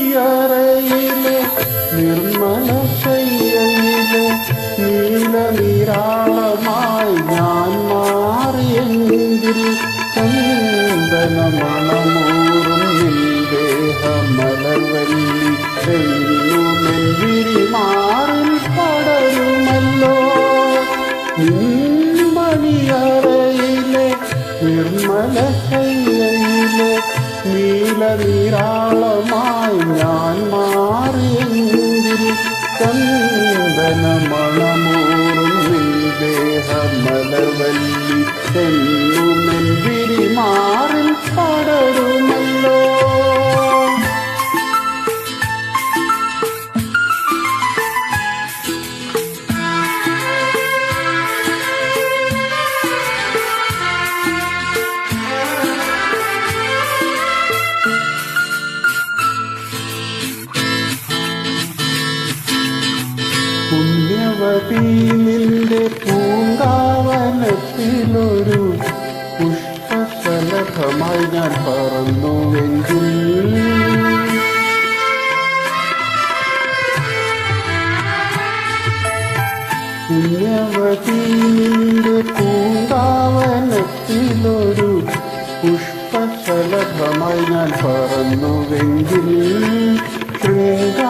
നിന്മണിയറയിലെ നിർമ്മല ശയ്യയിലെ നീല നിരാളമായി ഞാൻ മാറിയെങ്കിൽ ചന്ദന മണമൂറും നിന്ദേഹമലവല്ലി എന്നുമെന്തിരി മാറിൽ പടരുമല്ലോ. നിന്മണിയറയിലെ നിർമ്മല ശയ്യയിലെ നീല നിരാളമായി ഞാൻ മാറിയെങ്കിൽ ചന്ദന മണമൂറും ദേഹമലവല്ലി എന്നുമെന്തിരി പുണ്യവതി നിന്റെ പൂങ്കാവനത്തിലൊരു പുഷ്പശലഭമായി ഞാൻ പറന്നുവെങ്കിൽ. പുണ്യവതി നിന്റെ പൂങ്കാവനത്തിലൊരു പുഷ്പശലഭമായി ഞാൻ പറന്നുവെങ്കിൽ. ശൃംഗാരമധൂറും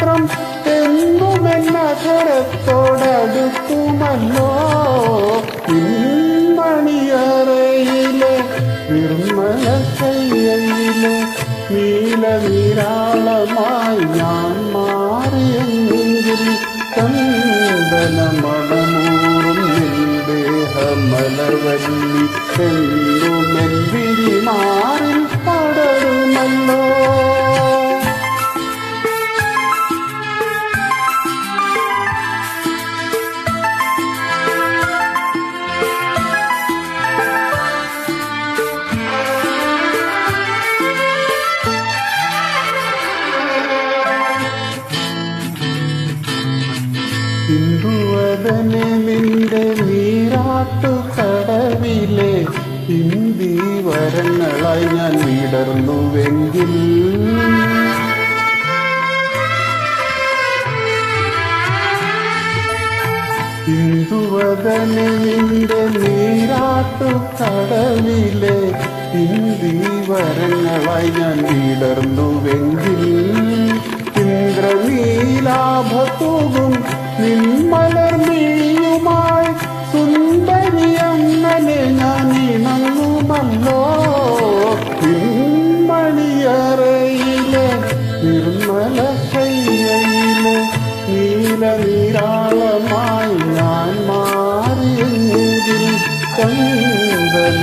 ദാഹപാനപാത്രം എന്നുമെന്നകരത്തോടടുക്കുമല്ലോ പിൻമണിയറയിലെ നിർമ്മല കയ്യയിലെ നീല നിരാളമായി ഞാൻ മാറിയെങ്കിൽ ചന്ദന മണമൂറും ദേഹമലവല്ലി ഇന്ദുവദനെ നിന്റെ നീരാട്ടു കടവിലെ ഹിന്ദി വരങ്ങളായി ഞാൻ വിടർന്നുവെങ്കിൽ. ഹിന്ദുവതനെ നിന്റെ നീരാട്ടു കടവിലെ ഹിന്ദി വരങ്ങളായി ഞാൻ വിടർന്നുവെങ്കിൽ. ഇന്ദ്രനീലാഭത്തൂകും നിന്മലർമിഴിയുമായി സുന്ദരി അങ്ങനെ ഞാൻ ഇണങ്ങുമല്ലോ പിന്മണിയറയിലെ നിർമ്മല ശയ്യയിലെ നീല നിരാളമായി ഞാൻ മാറിയെങ്കിൽ ചന്ദന